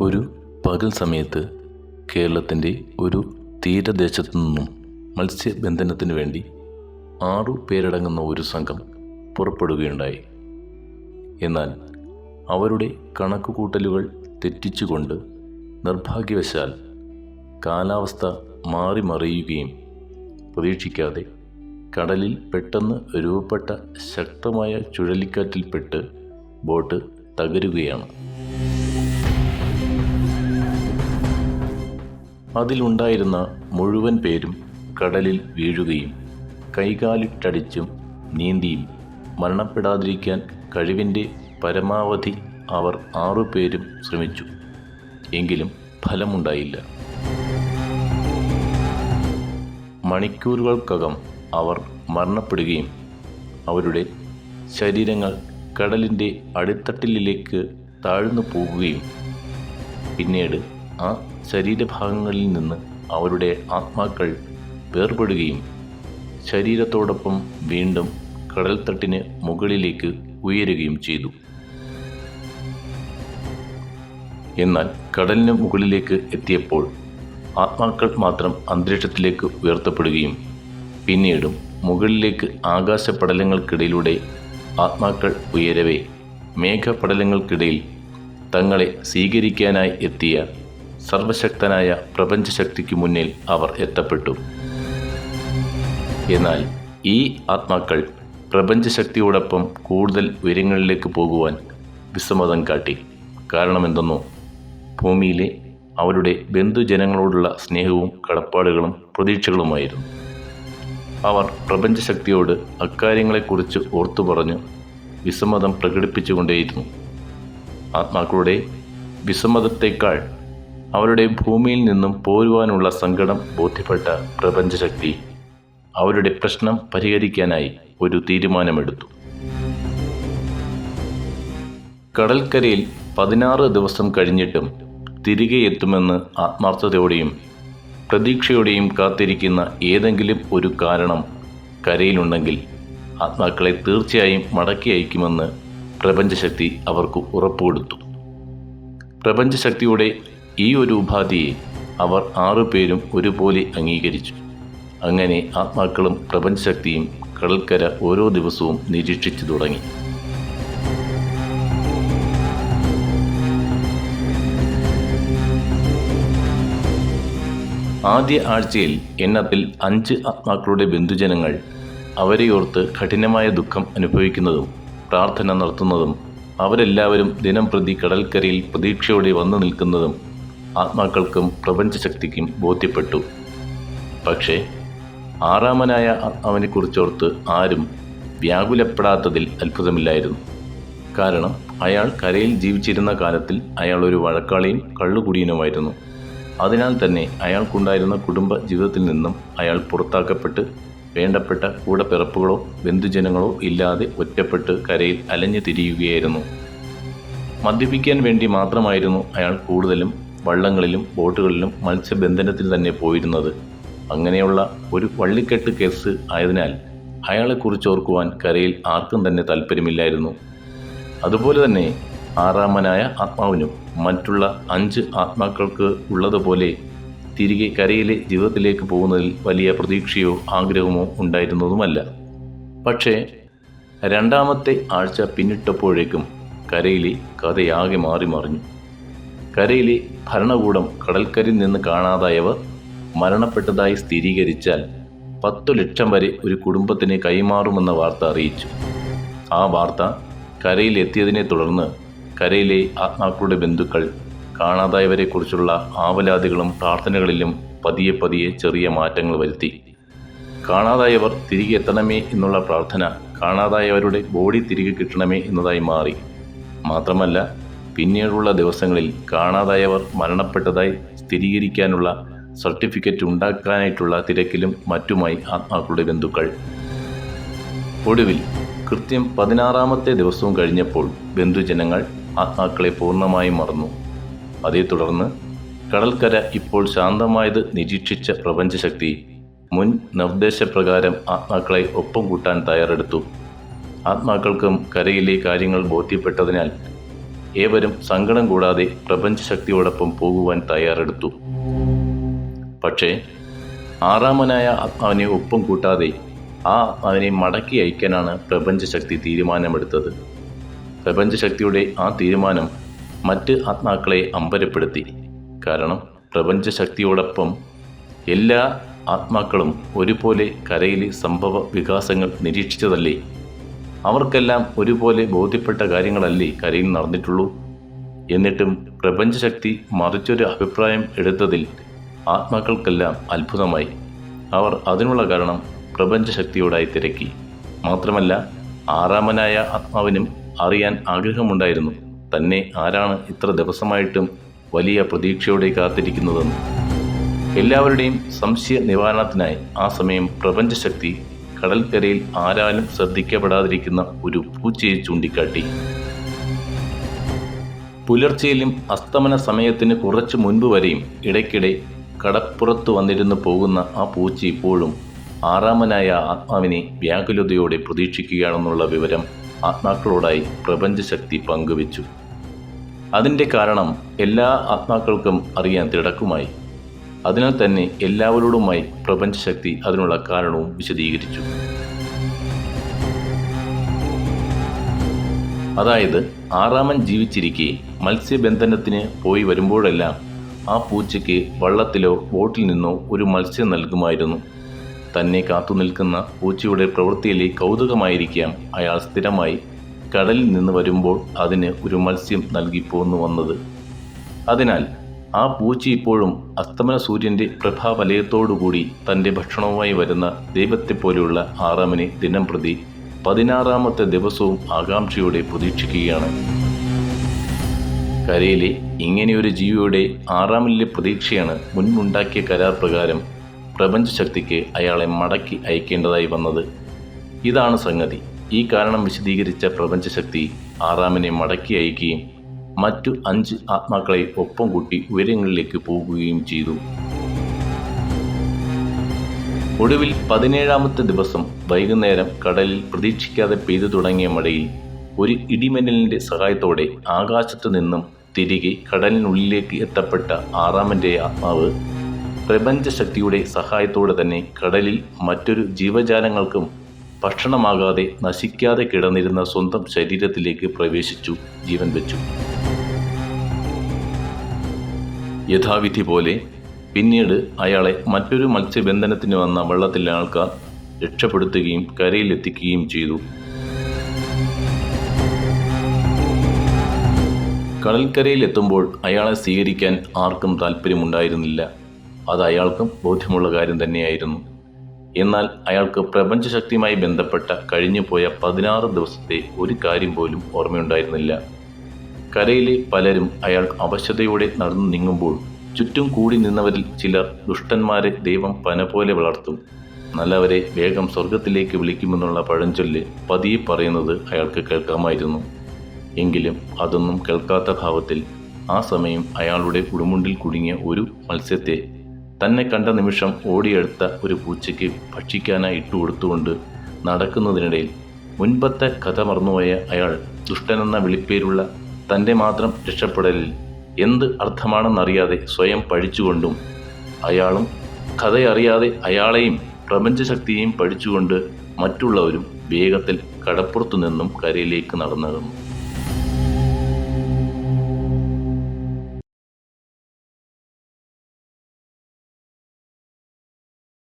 ഒരു പകൽ സമയത്ത് കേരളത്തിന്റെ ഒരു തീരദേശത്തു നിന്നും മത്സ്യബന്ധനത്തിന് വേണ്ടി ആറു പേരടങ്ങുന്ന ഒരു സംഘം പുറപ്പെടുകയുണ്ടായി. എന്നാൽ അവരുടെ കണക്കുകൂട്ടലുകൾ തെറ്റിച്ചുകൊണ്ട് നിർഭാഗ്യവശാൽ കാലാവസ്ഥ മാറി മറിയുകയും പ്രതീക്ഷിക്കാതെ കടലിൽ പെട്ടെന്ന് രൂപപ്പെട്ട ശക്തമായ ചുഴലിക്കാറ്റിൽപ്പെട്ട് ബോട്ട് തകരുകയാണ്. അതിലുണ്ടായിരുന്ന മുഴുവൻ പേരും കടലിൽ വീഴുകയും കൈകാലിട്ടടിച്ചും നീന്തിയും മരണപ്പെടാതിരിക്കാൻ കഴിവിന്റെ പരമാവധി അവർ ആറുപേരും ശ്രമിച്ചു. എങ്കിലും ഫലമുണ്ടായില്ല. മണിക്കൂറുകൾക്കകം അവർ മരണപ്പെടുകയും അവരുടെ ശരീരങ്ങൾ കടലിന്റെ അടിത്തട്ടിലേക്ക് താഴ്ന്നു പോകുകയും. പിന്നീട് ആ ശരീരഭാഗങ്ങളിൽ നിന്ന് അവരുടെ ആത്മാക്കൾ വേർപെടുകയും ശരീരത്തോടൊപ്പം വീണ്ടും കടൽത്തട്ടിന് മുകളിലേക്ക് ഉയരുകയും ചെയ്തു. എന്നാൽ കടലിന് മുകളിലേക്ക് എത്തിയപ്പോൾ ആത്മാക്കൾ മാത്രം അന്തരീക്ഷത്തിലേക്ക് ഉയർത്തപ്പെടുകയും പിന്നീടും മുകളിലേക്ക് ആകാശപടലങ്ങൾക്കിടയിലൂടെ ആത്മാക്കൾ ഉയരവേ മേഘപടലങ്ങൾക്കിടയിൽ തങ്ങളെ സ്വീകരിക്കാനായി എത്തിയ സർവശക്തനായ പ്രപഞ്ചശക്തിക്ക് മുന്നിൽ അവർ എത്തപ്പെട്ടു. എന്നാൽ ഈ ആത്മാക്കൾ പ്രപഞ്ചശക്തിയോടൊപ്പം കൂടുതൽ ഉയരങ്ങളിലേക്ക് പോകുവാൻ വിസമ്മതം കാട്ടി. കാരണമെന്തെന്നോ? ഭൂമിയിലെ അവരുടെ ബന്ധുജനങ്ങളോടുള്ള സ്നേഹവും കടപ്പാടുകളും പ്രതീക്ഷകളുമായിരുന്നു. അവർ പ്രപഞ്ചശക്തിയോട് അക്കാര്യങ്ങളെക്കുറിച്ച് ഓർത്തു പറഞ്ഞ് വിസമ്മതം പ്രകടിപ്പിച്ചുകൊണ്ടേയിരുന്നു. ആത്മാക്കളുടെ വിസമ്മതത്തേക്കാൾ അവരുടെ ഭൂമിയിൽ നിന്നും പോരുവാനുള്ള സങ്കടം ബോധ്യപ്പെട്ട പ്രപഞ്ചശക്തി അവരുടെ പ്രശ്നം പരിഹരിക്കാനായി ഒരു തീരുമാനമെടുത്തു. കടൽക്കരയിൽ പതിനാറ് ദിവസം കഴിഞ്ഞിട്ടും തിരികെ എത്തുമെന്ന് ആത്മാർത്ഥതയോടെയും പ്രതീക്ഷയോടെയും കാത്തിരിക്കുന്ന ഏതെങ്കിലും ഒരു കാരണം കരയിലുണ്ടെങ്കിൽ ആത്മാക്കളെ തീർച്ചയായും മടക്കി അയക്കുമെന്ന് പ്രപഞ്ചശക്തി അവർക്ക് ഉറപ്പുകൊടുത്തു. പ്രപഞ്ചശക്തിയുടെ ഈ ഒരു ഉപാധിയെ അവർ ആറുപേരും ഒരുപോലെ അംഗീകരിച്ചു. അങ്ങനെ ആത്മാക്കളും പ്രപഞ്ചശക്തിയും കടൽക്കര ഓരോ ദിവസവും നിരീക്ഷിച്ചു തുടങ്ങി. ആദ്യ ആഴ്ചയിൽ എണ്ണത്തിൽ അഞ്ച് ആത്മാക്കളുടെ ബന്ധുജനങ്ങൾ അവരെയോർത്ത് കഠിനമായ ദുഃഖം അനുഭവിക്കുന്നതും പ്രാർത്ഥന നടത്തുന്നതും അവരെല്ലാവരും ദിനം പ്രതി കടൽക്കരയിൽ പ്രതീക്ഷയോടെ വന്നു നിൽക്കുന്നതും ആത്മാക്കൾക്കും പ്രപഞ്ചശക്തിക്കും ബോധ്യപ്പെട്ടു. പക്ഷേ ആറാമനായ ആത്മാവിനെക്കുറിച്ചോർത്ത് ആരും വ്യാകുലപ്പെടാത്തതിൽ അത്ഭുതമില്ലായിരുന്നു. കാരണം അയാൾ കരയിൽ ജീവിച്ചിരുന്ന കാലത്തിൽ അയാൾ ഒരു വഴക്കാളിയും കള്ളുകുടിയനുമായിരുന്നു. അതിനാൽ തന്നെ അയാൾക്കുണ്ടായിരുന്ന കുടുംബ ജീവിതത്തിൽ നിന്നും അയാൾ പുറത്താക്കപ്പെട്ട് വേണ്ടപ്പെട്ട കൂടപ്പിറപ്പുകളോ ബന്ധുജനങ്ങളോ ഇല്ലാതെ ഒറ്റപ്പെട്ട് കരയിൽ അലഞ്ഞു തിരിയുകയായിരുന്നു. മദ്യപിക്കാൻ വേണ്ടി മാത്രമായിരുന്നു അയാൾ കൂടുതലും വള്ളങ്ങളിലും ബോട്ടുകളിലും മത്സ്യബന്ധനത്തിൽ തന്നെ പോയിരുന്നത്. അങ്ങനെയുള്ള ഒരു വള്ളിക്കെട്ട് കേസ് ആയതിനാൽ അയാളെക്കുറിച്ച് ഓർക്കുവാൻ കരയിൽ ആർക്കും തന്നെ താല്പര്യമില്ലായിരുന്നു അതുപോലെ തന്നെ ആറാമനായ ആത്മാവിനും മറ്റുള്ള അഞ്ച് ആത്മാക്കൾക്ക് ഉള്ളതുപോലെ തിരികെ കരയിലെ ജീവിതത്തിലേക്ക് പോകുന്നതിൽ വലിയ പ്രതീക്ഷയോ ആഗ്രഹമോ ഉണ്ടായിരുന്നതുമല്ല. പക്ഷേ രണ്ടാമത്തെ ആഴ്ച പിന്നിട്ടപ്പോഴേക്കും കരയിലെ കഥയാകെ മാറി മറിഞ്ഞു. കരയിലെ ഭരണകൂടം കടൽക്കരിൽ നിന്ന് കാണാതായവർ മരണപ്പെട്ടതായി സ്ഥിരീകരിച്ചാൽ പത്തു ലക്ഷം വരെ ഒരു കുടുംബത്തിന് കൈമാറുമെന്ന വാർത്ത അറിയിച്ചു. ആ വാർത്ത കരയിൽ എത്തിയതിനെ തുടർന്ന് കരയിലെ ആത്മാക്കളുടെ ബന്ധുക്കൾ കാണാതായവരെക്കുറിച്ചുള്ള ആവലാതികളും പ്രാർത്ഥനകളിലും പതിയെ പതിയെ ചെറിയ മാറ്റങ്ങൾ വരുത്തി. കാണാതായവർ തിരികെ എത്തണമേ എന്നുള്ള പ്രാർത്ഥന കാണാതായവരുടെ ബോഡി തിരികെ കിട്ടണമേ എന്നതായി മാറി. മാത്രമല്ല പിന്നീടുള്ള ദിവസങ്ങളിൽ കാണാതായവർ മരണപ്പെട്ടതായി സ്ഥിരീകരിക്കാനുള്ള സർട്ടിഫിക്കറ്റ് ഉണ്ടാക്കാനായിട്ടുള്ള തിരക്കിലും മറ്റുമായി ആത്മാക്കളുടെ ബന്ധുക്കൾ. ഒടുവിൽ കൃത്യം പതിനാറാമത്തെ ദിവസവും കഴിഞ്ഞപ്പോൾ ബന്ധുജനങ്ങൾ ആത്മാക്കളെ പൂർണമായും മറന്നു. അതേ തുടർന്ന് കടൽക്കര ഇപ്പോൾ ശാന്തമായത് നിരീക്ഷിച്ച പ്രപഞ്ചശക്തി മുൻ നിർദ്ദേശപ്രകാരം ആത്മാക്കളെ ഒപ്പം കൂട്ടാൻ തയ്യാറെടുത്തു. ആത്മാക്കൾക്കും കരയിലെ കാര്യങ്ങൾ ബോധ്യപ്പെട്ടതിനാൽ ഏവരും സങ്കടം കൂടാതെ പ്രപഞ്ചശക്തിയോടൊപ്പം പോകുവാൻ തയ്യാറെടുത്തു. പക്ഷേ ആറാമനായ ആത്മാവിനെ ഒപ്പം കൂട്ടാതെ ആ ആത്മാവിനെ മടക്കി അയക്കാനാണ് പ്രപഞ്ചശക്തി തീരുമാനമെടുത്തത്. പ്രപഞ്ചശക്തിയുടെ ആ തീരുമാനം മറ്റ് ആത്മാക്കളെ അമ്പരപ്പെടുത്തി. കാരണം പ്രപഞ്ചശക്തിയോടൊപ്പം എല്ലാ ആത്മാക്കളും ഒരുപോലെ കരയിലെ സംഭവ വികാസങ്ങൾ നിരീക്ഷിച്ചതല്ലേ? അവർക്കെല്ലാം ഒരുപോലെ ബോധ്യപ്പെട്ട കാര്യങ്ങളല്ലേ കരയിൽ നടന്നിട്ടുള്ളൂ. എന്നിട്ടും പ്രപഞ്ചശക്തി മറിച്ചൊരു അഭിപ്രായം എടുത്തതിൽ ആത്മാക്കൾക്കെല്ലാം അത്ഭുതമായി. അവർ അതിനുള്ള കാരണം പ്രപഞ്ചശക്തിയോടായി തിരക്കി. മാത്രമല്ല ആറാമനായ ആത്മാവിനും അറിയാൻ ആഗ്രഹമുണ്ടായിരുന്നു. തന്നെ ആരാണ് ഇത്ര ദിവസമായിട്ടും വലിയ പ്രതീക്ഷയോടെ കാത്തിരിക്കുന്നതെന്ന്. എല്ലാവരുടെയും സംശയ നിവാരണത്തിനായി ആ സമയം പ്രപഞ്ചശക്തി കടൽക്കരയിൽ ആരാലും ശ്രദ്ധിക്കപ്പെടാതിരിക്കുന്ന ഒരു പൂച്ചയെ ചൂണ്ടിക്കാട്ടി. പുലർച്ചയിലും അസ്തമന സമയത്തിന് കുറച്ചു മുൻപ് വരെയും ഇടയ്ക്കിടെ കടപ്പുറത്ത് വന്നിരുന്നു പോകുന്ന ആ പൂച്ച ഇപ്പോഴും ആറാമനായ ആത്മാവിനെ വ്യാകുലതയോടെ പ്രതീക്ഷിക്കുകയാണെന്നുള്ള വിവരം ആത്മാക്കളോടായി പ്രപഞ്ചശക്തി പങ്കുവച്ചു. അതിന്റെ കാരണം എല്ലാ ആത്മാക്കൾക്കും അറിയാൻ തിടക്കുമായി. അതിനാൽ തന്നെ എല്ലാവരോടുമായി പ്രപഞ്ചശക്തി അതിനുള്ള കാരണവും വിശദീകരിച്ചു. അതായത് ആറാമൻ ജീവിച്ചിരിക്കെ മത്സ്യബന്ധനത്തിന് പോയി വരുമ്പോഴെല്ലാം ആ പൂച്ചയ്ക്ക് വള്ളത്തിലോ ബോട്ടിൽ നിന്നോ ഒരു മത്സ്യം നൽകുമായിരുന്നു. തന്നെ കാത്തു നിൽക്കുന്ന പൂച്ചയുടെ പ്രവൃത്തിയിലെ കൗതുകമായിരിക്കാം അയാൾ സ്ഥിരമായി കടലിൽ നിന്ന് വരുമ്പോൾ അതിന് ഒരു മത്സ്യം നൽകി പോന്നു വന്നത്. അതിനാൽ ആ പൂച്ച ഇപ്പോഴും അസ്തമന സൂര്യന്റെ പ്രഭാവലയത്തോടുകൂടി തന്റെ ഭക്ഷണവുമായി വരുന്ന ദൈവത്തെപ്പോലെയുള്ള ആറാമനെ ദിനം പ്രതി പതിനാറാമത്തെ ദിവസവും ആകാംക്ഷയോടെ പ്രതീക്ഷിക്കുകയാണ്. കരയിലെ ഇങ്ങനെയൊരു ജീവിയുടെ ആറാമിലെ പ്രതീക്ഷയാണ് മുൻപുണ്ടാക്കിയ കരാർ പ്രകാരം പ്രപഞ്ചശക്തിക്ക് അയാളെ മടക്കി അയക്കേണ്ടതായി വന്നത്. ഇതാണ് സംഗതി. ഈ കാരണം വിശദീകരിച്ച പ്രപഞ്ചശക്തി ആറാമിനെ മടക്കി അയക്കുകയും മറ്റു അഞ്ച് ആത്മാക്കളെ ഒപ്പം കൂട്ടി ഉയരങ്ങളിലേക്ക് പോകുകയും ചെയ്തു. ഒടുവിൽ പതിനേഴാമത്തെ ദിവസം വൈകുന്നേരം കടലിൽ പ്രതീക്ഷിക്കാതെ പെയ്തു തുടങ്ങിയ മഴയിൽ ഒരു ഇടിമിന്നലിന്റെ സഹായത്തോടെ ആകാശത്തു നിന്നും തിരികെ കടലിനുള്ളിലേക്ക് എത്തപ്പെട്ട ആറാമന്റെ ആത്മാവ് പ്രപഞ്ചശക്തിയുടെ സഹായത്തോടെ തന്നെ കടലിൽ മറ്റൊരു ജീവജാലങ്ങൾക്കും ഭക്ഷണമാകാതെ നശിക്കാതെ കിടന്നിരുന്ന സ്വന്തം ശരീരത്തിലേക്ക് പ്രവേശിച്ചു ജീവൻ വെച്ചു. യഥാവിധി പോലെ പിന്നീട് അയാളെ മറ്റൊരു മത്സ്യബന്ധനത്തിന് വന്ന വള്ളത്തിലെ ആൾക്കാർ രക്ഷപ്പെടുത്തുകയും കരയിലെത്തിക്കുകയും ചെയ്തു. കടൽക്കരയിലെത്തുമ്പോൾ അയാളെ സ്വീകരിക്കാൻ ആർക്കും താല്പര്യമുണ്ടായിരുന്നില്ല അത് അയാൾക്കും ബോധ്യമുള്ള കാര്യം തന്നെയായിരുന്നു. എന്നാൽ അയാൾക്ക് പ്രപഞ്ചശക്തിയുമായി ബന്ധപ്പെട്ട കഴിഞ്ഞുപോയ പതിനാറ് ദിവസത്തെ ഒരു കാര്യം പോലും ഓർമ്മയുണ്ടായിരുന്നില്ല. കരയിലെ പലരും അയാൾ അവശതയോടെ നടന്നു നീങ്ങുമ്പോൾ ചുറ്റും കൂടി നിന്നവരിൽ ചിലർ ദുഷ്ടന്മാരെ ദൈവം പന പോലെ വളർത്തും. നല്ലവരെ വേഗം സ്വർഗത്തിലേക്ക് വിളിക്കുമെന്നുള്ള പഴഞ്ചൊല്ല് പതിയെ പറയുന്നത് അയാൾക്ക് കേൾക്കാമായിരുന്നു. എങ്കിലും അതൊന്നും കേൾക്കാത്ത ഭാവത്തിൽ ആ സമയം അയാളുടെ ഉടുമുണ്ടിൽ കുടുങ്ങിയ ഒരു മത്സ്യത്തെ തന്നെ കണ്ട നിമിഷം ഓടിയെടുത്ത ഒരു പൂച്ചയ്ക്ക് ഭക്ഷിക്കാനായി ഇട്ടുകൊടുത്തുകൊണ്ട് നടക്കുന്നതിനിടയിൽ മുൻപത്തെ കഥ മറന്നുപോയ അയാൾ ദുഷ്ടനെന്ന വിളിപ്പേരുള്ള തന്റെ മാത്രം രക്ഷപ്പെടലിൽ എന്ത് അർത്ഥമാണെന്നറിയാതെ സ്വയം പഴിച്ചുകൊണ്ടും അയാളും കഥയറിയാതെ അയാളെയും പ്രപഞ്ചശക്തിയെയും പഠിച്ചുകൊണ്ട് മറ്റുള്ളവരും വേഗത്തിൽ കടപ്പുറത്തു നിന്നും കരയിലേക്ക് നടന്നു